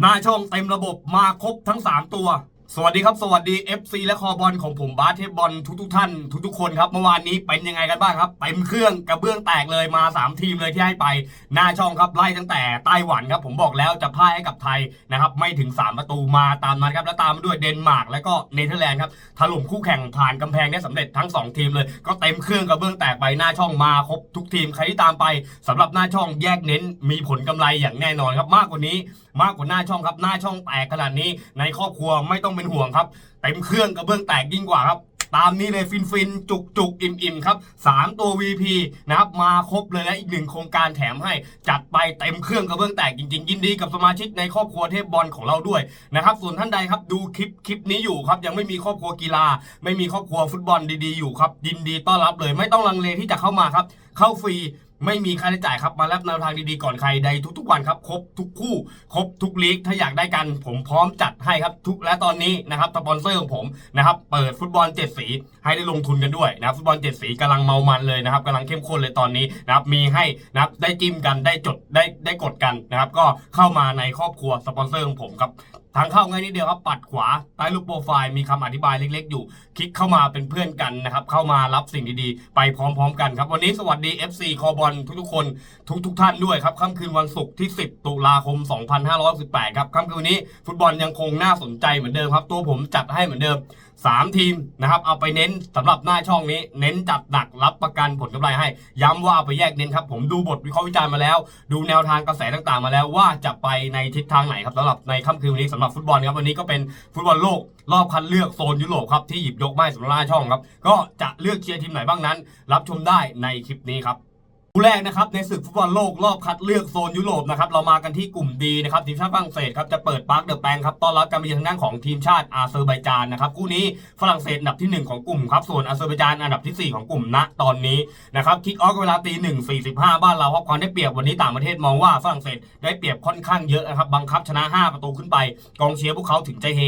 หน้าช่องเต็มระบบมาครบทั้ง 3 ตัว สวัสดีครับ สวัสดี FC และคอบอลของผมบาสเทปบอลทุกๆท่าน ทุกๆคนครับ เมื่อวานนี้เป็นยังไงกันบ้างครับเต็มเครื่องกระเบื้องแตกเลยมา 3 ทีมเลยที่ให้ไป หน้าช่องครับไล่ตั้งแต่ไต้หวันครับผมบอกแล้วจะพ่ายให้กับไทยนะครับไม่ถึง 3 ประตูมาตามนั้นครับแล้วตามมาด้วยเดนมาร์กและก็เนเธอร์แลนด์ครับถล่มคู่แข่งผ่านกำแพงได้สำเร็จทั้ง 2 ทีมเลย ก็เต็มเครื่องกระเบื้องแตกไปหน้าช่องมาครบทุกทีมใครที่ตามไปสำหรับหน้าช่องแยกเน้นมีผลกำไรอย่างแน่นอนครับมากกว่านี้มากกว่าหน้าช่องครับ หน้าช่องแตกขนาดนี้ ในครอบครัวไม่ต้องเป็นห่วงครับเต็มเครื่องกระเบื้องแตกยิ่งกว่าครับตามนี้เลยฟินฟินจุกจุกอิ่มอิ่มครับสามตัว VP นะครับมาครบเลยและอีกหนึ่งโครงการแถมให้ จัดไปเต็มเครื่องกระเบื้องแตกจริง ๆ ยินดีกับสมาชิกในครอบครัวเทพบอลของเราด้วยนะครับส่วนท่านใดครับดูคลิปคลิปนี้อยู่ครับ ยังไม่มีครอบครัวกีฬา ไม่มีครอบครัวฟุตบอลดีๆอยู่ครับยินดีต้อนรับเลย ไม่ต้องลังเลที่จะเข้ามาครับ เข้าฟรี ไม่มีค่าใช้จ่ายครับมารับแนวทางดีๆก่อนใครใดทุกๆวันครับครบทุกคู่ครบทุกลีกถ้าอยากได้กัน ผมพร้อมจัดให้ครับทุกและตอนนี้นะครับสปอนเซอร์ของผมนะครับเปิดฟุตบอลเจ็ดสีให้ได้ลงทุนกันด้วยนะครับฟุตบอลเจ็ดสีกำลังเมามันเลยนะครับกำลังเข้มข้นเลยตอนนี้นะครับมีให้นะครับได้จิ้มกันได้จดได้ได้กดกันนะครับก็เข้ามาในครอบครัวสปอนเซอร์ของผมครับทางเข้าง่ายนิดเดียวครับปัดขวาใต้รูปโปรไฟล์มีคำอธิบายเล็ก ๆ อยู่ คลิกเข้ามาเป็นเพื่อนกันนะครับเข้ามารับสิ่งดีๆ ไปพร้อม ๆ กันครับวันนี้สวัสดี FC คอบอลทุกๆคนทุกๆท่านด้วยครับค่ำคืนวันศุกร์ที่ 10 ตุลาคม 2518 ครับค่ำคืนวันนี้ ฟุตบอลยังคงน่าสนใจเหมือนเดิมครับ ตัวผมจัดให้เหมือนเดิม 3 ทีมนะครับเอาไปเน้นสำหรับหน้าช่องนี้ เน้นจัดหนักรับประกันผลกำไรให้ ย้ำว่าเอาไปแยกเน้นครับ ผมดูบทวิเคราะห์วิจารณ์มาแล้ว ดูแนวทางกระแสต่างๆ มาแล้วว่าจะไปในทิศทางไหนครับสำหรับในค่ำคืนวันนี้สำหรับฟุตบอลครับวันนี้ก็เป็นฟุตบอลโลกรอบคัดเลือกโซนยุโรปครับที่หยิบยกมาสำหรับหน้าช่องครับก็จะเลือกเชียร์ทีมไหนบ้างนั้น รับชมได้ในคลิปนี้ครับ คู่แรกนะครับในศึกฟุตบอลโลกรอบคัดเลือกโซนยุโรปนะครับเรามากันที่กลุ่มดีนะครับทีมชาติฝรั่งเศสครับจะเปิดปาร์คเดอะแปงครับต้อนรับการมาเยือนทางด้านของทีมชาติอาเซอร์ไบจานนะครับคู่นี้ฝรั่งเศสอันดับทีหนึ่1 ของกลุ่มครับส่วนอาเซอร์ไบจานอันดับทีสี่ 4 ของกลุ่มณตอนนี้นะครับคิกออฟเวลาตีหนึ่งสี่สิบห้าบ้านเราครับความได้เปรียบวันนี้ต่างประเทศมองว่าฝรั่งเศสได้เปรียบค่อนข้างเยอะนะครับบังคับชนะ 5 ประตูขึ้นไป กองเชียร์พวกเขาถึงจะเฮ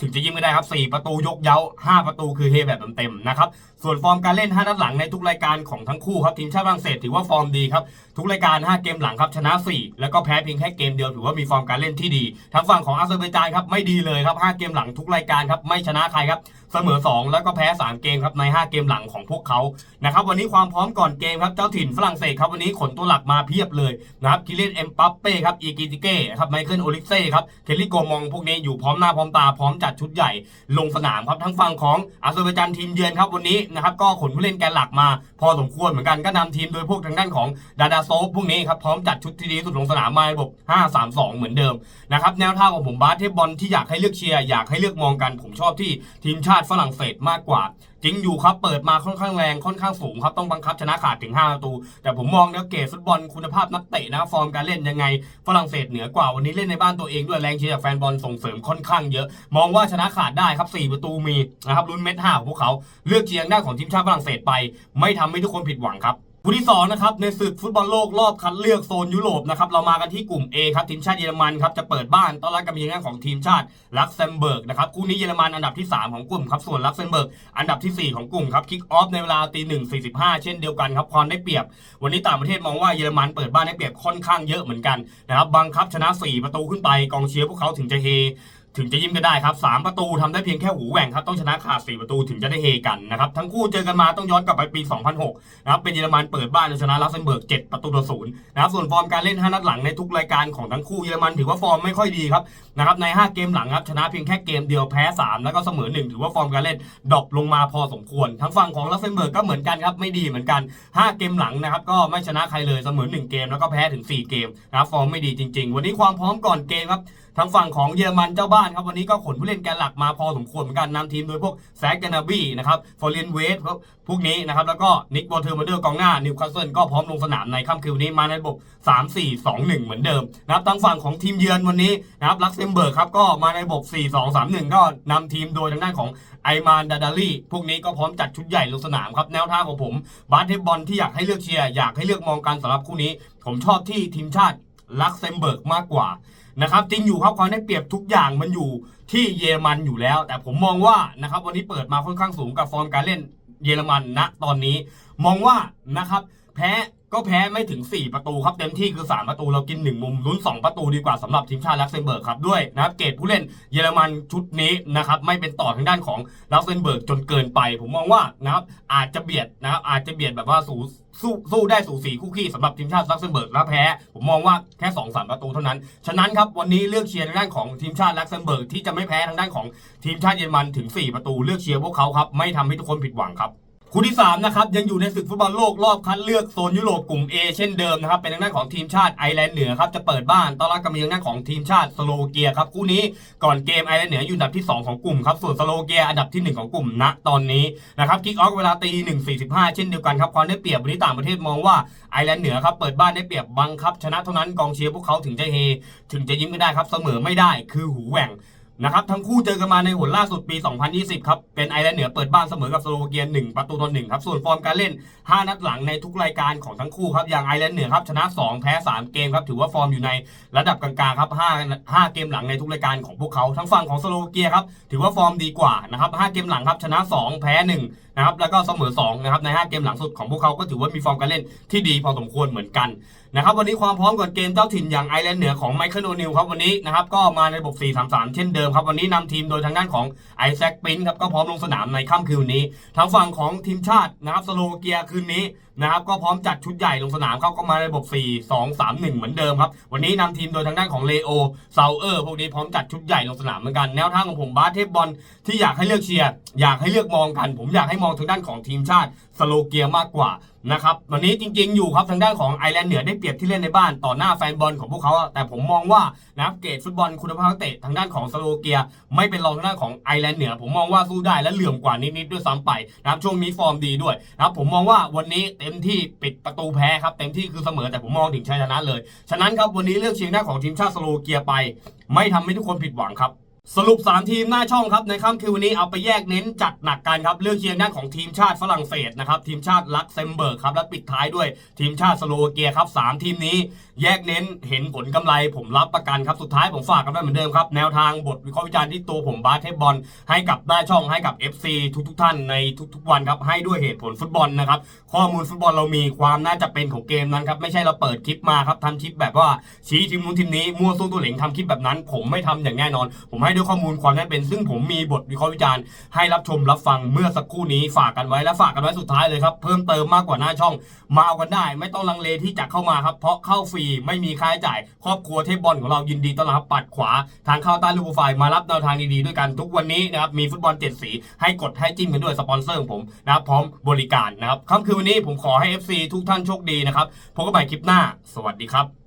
ถึงจะยิงไม่ได้ครับ4ประตูยกเย้า 5 ประตูคือเฮแบบเต็มๆนะครับส่วนฟอร์มการเล่น 5 นัดหลังในทุกรายการของทั้งคู่ครับทีมชาติฝรั่งเศสถือว่าฟอร์มดีครับทุกรายการ 5 เกมหลังครับชนะ 4 แล้วก็แพ้เพียงแค่เกมเดียวถือว่ามีฟอร์มการเล่นที่ดีทางฝั่งของอาเซอร์ไบจานครับไม่ดีเลยครับ5เกมหลังทุกรายการครับไม่ชนะใครครับเสมอ 2 แล้วก็แพ้ 3 เกมครับใน 5 เกมหลังของพวกเขานะครับวันนี้ความพร้อมก่อนเกมครับเจ้าถิ่นฝรั่งเศสครับวันนี้ขนตัวหลักมาเพียบเลยนะครับคิเลนเอ็มปัปเป้ครับอีกิติเก้ครับไมเคิลโอลิเซ่ครับเคลลี่โกมองพวกนี้อยู่พร้อมหน้าพร้อมตาพร้อมจัดชุดใหญ่ ลงสนามครับทั้งฝั่งของอาเซอร์ไบจานทีมเยือนครับวันนี้นะครับก็ขนผู้เล่นแกนหลักมา พอสมควรเหมือนกันก็นำทีมโดยพวกทางด้านของดาดาโซฟพวกนี้ครับพร้อมจัดชุดที่ดีสุดลงสนามมาในระบบ 5-3-2 เหมือนเดิมนะครับแนวทางของผมบาสเทปบอลที่อยากให้เลือกเชียร์อยากให้เลือกมองกันผมชอบที่ทีมชาติฝรั่งเศสมากกว่า จริงอยู่ครับเปิดมาค่อนข้างแรงค่อนข้างสูงครับต้องบังคับชนะขาดถึง5ประตู แต่ผมมองเนื้วเกตฟุตบอลคุณภาพนักเตะนะฟอร์มการเล่นยังไงฝรั่งเศสเหนือกว่าวันนี้เล่นในบ้านตัวเองด้วยแรงเชียร์จากแฟนบอลส่งเสริมค่อนข้างเยอะ มองว่าชนะขาดได้ครับ 4 ประตูมีนะครับลุ้นเม็ดห้าของพวกเขา เลือกเชียงด้านของทีมชาติฝรั่งเศสไป ไม่ทำให้ทุกคนผิดหวังครับ คู่ที่สองนะครับในศึกฟุตบอลโลกรอบคัดเลือกโซนยุโรปนะครับเรามากันที่กลุ่ม A ครับทีมชาติเยอรมันครับจะเปิดบ้านต้อนรับการมาเยือนของทีมชาติลักเซมเบิร์กนะครับคู่นี้เยอรมันอันดับที่ 3 ของกลุ่มครับส่วนลักเซมเบิร์กอันดับทีสี่ 4 ของกลุ่มครับคิกออฟในเวลาตีหนึ่งสี่สิบห้าเช่นเดียวกันครับความได้เปรียบ วันนี้ต่างประเทศมองว่าเยอรมันเปิดบ้านได้เปรียบค่อนข้างเยอะเหมือนกันนะครับบังคับชนะ 4 ประตูขึ้นไปกองเชียร์พวกเขาถึงจะเฮ ถึงจะยิ้มกันได้ครับ3ประตูทำได้เพียงแค่หูแหว่งครับต้องชนะขาด4ประตูถึงจะได้เฮกันนะครับทั้งคู่เจอกันมาต้องย้อนกลับไปปี 2006นะครับเป็นเยอรมันเปิดบ้านชนะลักเซมเบิร์ก7ประตูต่อศูนย์นะครับส่วนฟอร์มการเล่น 5 นัดหลังในทุกรายการของทั้งคู่เยอรมันถือว่าฟอร์มไม่ค่อยดีครับนะครับใน 5 เกมหลังครับชนะเพียงแค่เกมเดียวแพ้ 3 แล้วก็เสมอ 1 ถือว่าฟอร์มการเล่นดรอปลงมาพอสมควร ทั้งฝั่งของลักเซมเบิร์กก็เหมือนกันครับไม่ดีเหมือนกัน 5 เกมหลังนะครับก็ไม่ชนะใครเลยเสมอ 1 เกมแล้วก็แพ้ถึง 4 เกมนะครับฟอร์มไม่ดีจริง ๆ วันนี้ความพร้อมก่อนเกมครับทางฝั่งของเยอรมันเจ้าบ้านครับวันนี้ก็ขนผู้เล่นแกนหลักมาพอสมควรเหมือนกันนำทีมโดยพวกแซกแกนาบี้นะครับฟอร์เรนเวสพวกนี้นะครับแล้วก็นิกบอลเทอร์มาเดอร์กองหน้านิวคาสเซิลก็พร้อมลงสนามในค่ำคืนวันนี้มาในระบบ 3 4 2 1 เหมือนเดิมนะครับทางฝั่งของทีมเยือนวันนี้นะครับลักเซมเบิร์กครับก็มาในระบบ 4 2 3 1 ก็นำทีมโดยทางด้านของไอมานดาดาลี่พวกนี้ก็พร้อมจัดชุดใหญ่ลงสนามครับแนวทางของผมบาสเทปบอลที่อยากให้เลือกเชียร์อยากให้เลือกมองกันสำหรับคู่นี้ ผมชอบที่ทีมชาติ ลักเซมเบิร์กมากกว่านะครับจริงอยู่ครับความได้เปรียบทุกอย่างมันอยู่ที่เยอรมันอยู่แล้ว แต่ผมมองว่านะครับวันนี้เปิดมาค่อนข้างสูงกับฟอร์มการเล่นเยอรมันณตอนนี้ มองว่านะครับแพ้ ก็แพ้ไม่ถึง 4 ประตูครับเต็มที่คือ 3 ประตูเรากิน 1 มุมลุ้น 2 ประตูดีกว่าสำหรับทีมชาติลักเซมเบิร์กครับด้วยนะครับเกรดผู้เล่นเยอรมันชุดนี้นะครับไม่เป็นต่อทางด้านของลักเซมเบิร์กจนเกินไป ผมมองว่านะครับอาจจะเบียดนะครับอาจจะเบียดแบบว่าสูสู้สู้ได้สูสีคู่ขี้สำหรับทีมชาติลักเซมเบิร์กแล้วแพ้ ผมมองว่าแค่2อสประตูเท่านั้น ฉะนั้นครับวันนี้เลือกเชียร์ทางด้านของทีมชาติลักเซมเบิร์กที่จะไม่แพ้ทางด้านของทีมชาติเยอรมันถึง 4 ประตูเลือกเชียร์พวกเขาครับไม่ทำให้ทุกคนผิดหวังครับ คู่ที่3นะครับยังอยู่ในศึกฟุตบอลโลกรอบคัดเลือกโซนยุโรปกลุ่ม A เช่นเดิมนะครับเป็นทางด้านของทีมชาติไอร์แลนด์เหนือครับจะเปิดบ้านต้อนรับกับทางด้านของทีมชาติสโลวาเกียครับคู่นี้ก่อนเกมไอร์แลนด์เหนืออยู่อันดับที่ 2 ของกลุ่มครับส่วนสโลวาเกียอันดับที่ 1 ของกลุ่มณตอนนี้นะครับคิกออฟเวลาตี1.45เช่นเดียวกันครับความได้เปรียบวันนี้ต่างประเทศมองว่าไอร์แลนด์เหนือครับเปิดบ้านได้เปรียบบังคับชนะเท่านั้นกองเชียร์พวกเขาถึงจะเฮ ถึงจะยิ้มไม่ได้ครับเสมอไม่ได้คือหูแหว่ง นะครับทั้งคู่เจอกันมาในหนล่าสุดปี 2020 ครับ เป็นไอร์แลนด์เหนือเปิดบ้านเสมอกับสโลวาเกีย 1 ประตูต่อ1ครับ ส่วนฟอร์มการเล่น 5 นัดหลังในทุกรายการของทั้งคู่ครับ อย่างไอร์แลนด์เหนือครับชนะ 2 แพ้ 3 เกมครับ ถือว่าฟอร์มอยู่ในระดับกลางๆครับ 5 5 เกมหลังในทุกรายการของพวกเขา ทั้งฝั่งของสโลวาเกียครับ ถือว่าฟอร์มดีกว่านะครับ 5 เกมหลังครับชนะ 2 แพ้ 1 นะครับแล้วก็เสมอ2นะครับใน 5 เกมหลังสุดของพวกเขาก็ถือว่ามีฟอร์มการเล่นที่ดีพอสมควรเหมือนกันนะครับวันนี้ความพร้อมก่อนเกมเจ้าถิ่นอย่างไอร์แลนด์เหนือของไมเคิลโอนิลครับวันนี้นะครับก็มาในระบบ 4-3-3 เช่นเดิมครับวันนี้นำทีมโดยทางด้านของไอแซคปินครับก็พร้อมลงสนามในค่ำคืนนี้ทางฝั่งของทีมชาตินะครับสโลวาเกียคืนนี้ นะครับก็พร้อมจัดชุดใหญ่ลงสนามเขาก็มาในระบบ 4-2-3-1 เหมือนเดิมครับ วันนี้นำทีมโดยทางด้านของเลโอเซาเออร์พวกนี้พร้อมจัดชุดใหญ่ลงสนามเหมือนกันแนวทางของผมบาสเทปบอลที่อยากให้เลือกเชียร์อยากให้เลือกมองกัน ผมอยากให้มองทางด้านของทีมชาติ สโลเกียมากกว่านะครับวันนี้จริง ๆ อยู่ครับทางด้านของไอร์แลนด์เหนือได้เปรียบที่เล่นในบ้านต่อหน้าแฟนบอลของพวกเขา แต่ผมมองว่านะครับเกรดฟุตบอลคุณภาพักเตะทางด้านของสโลเกีย ไม่เป็นรองทางด้านของไอร์แลนด์เหนือ ผมมองว่าสู้ได้และเหลื่อมกว่านิดๆด้วยซ้ำไปนะครับช่วงนี้ฟอร์มดีด้วยนะครับผมมองว่าวันนี้เต็มที่ปิดประตูแพ้ครับเต็มที่คือเสมอแต่ผมมองถึงชัยชนะเลย ฉะนั้นครับวันนี้เลือกเชียงหน้าของทีมชาติสโลเกียไป ไม่ทำให้ทุกคนผิดหวังครับ สรุป 3 ทีมหน้าช่องครับในค่ำคืนวันนี้เอาไปแยกเน้นจัดหนักกันครับเลือกเชียร์ด้านของทีมชาติฝรั่งเศสนะครับทีมชาติลักเซมเบิร์กครับและปิดท้ายด้วยทีมชาติสโลวาเกียครับสามทีมนี้แยกเน้นเห็นผลกำไรผมรับประกันครับสุดท้ายผมฝากกันไว้เหมือนเดิมครับแนวทางบทวิเคราะห์วิจารณ์ที่ตัวผมบาสเทบอลให้กับหน้าช่องให้กับ FC ทุกๆท่านในทุก ๆ วันครับให้ด้วยเหตุผลฟุตบอลนะครับข้อมูลฟุตบอลเรามีความน่าจะเป็นของเกมนั้นครับไม่ใช่เราเปิดคลิปมาครับทำคลิปแบบว่าชี้ทีมนู้นทีมนี้มั่วสู้ตัวเหลงทำคลิปแบบนั้น ผมไม่ทำอย่างแน่นอน ผมให้ด้วยข้อมูลความน่าเป็น ซึ่งผมมีบทวิเคราะห์วิจารณ์ให้รับชมรับฟังเมื่อสักครู่นี้ฝากกันไว้และฝากกันไว้สุดท้ายเลยครับ เพิ่มเติมมากกว่าหน้าช่อง มาเอากันได้ ไม่ต้องลังเลที่จะเข้ามาครับเพราะเข้าฟรีไม่มีค่าใช้จ่าย ครอบครัวเทพบอลของเรายินดีต้อนรับปัดขวา ทางเข้าใต้รูปไฟล์มารับแนวทางดีๆด้วยกันทุกวันนี้นะครับมีฟุตบอลเจ็ดสีให้กดให้จิ้มกันด้วยสปอนเซอร์ของผมนะครับพร้อมบริการนะครับค่ำคืนวันนี้ผมขอให้ FC ทุกท่านโชคดีนะครับพบกันใหม่คลิปหน้า สวัสดีครับ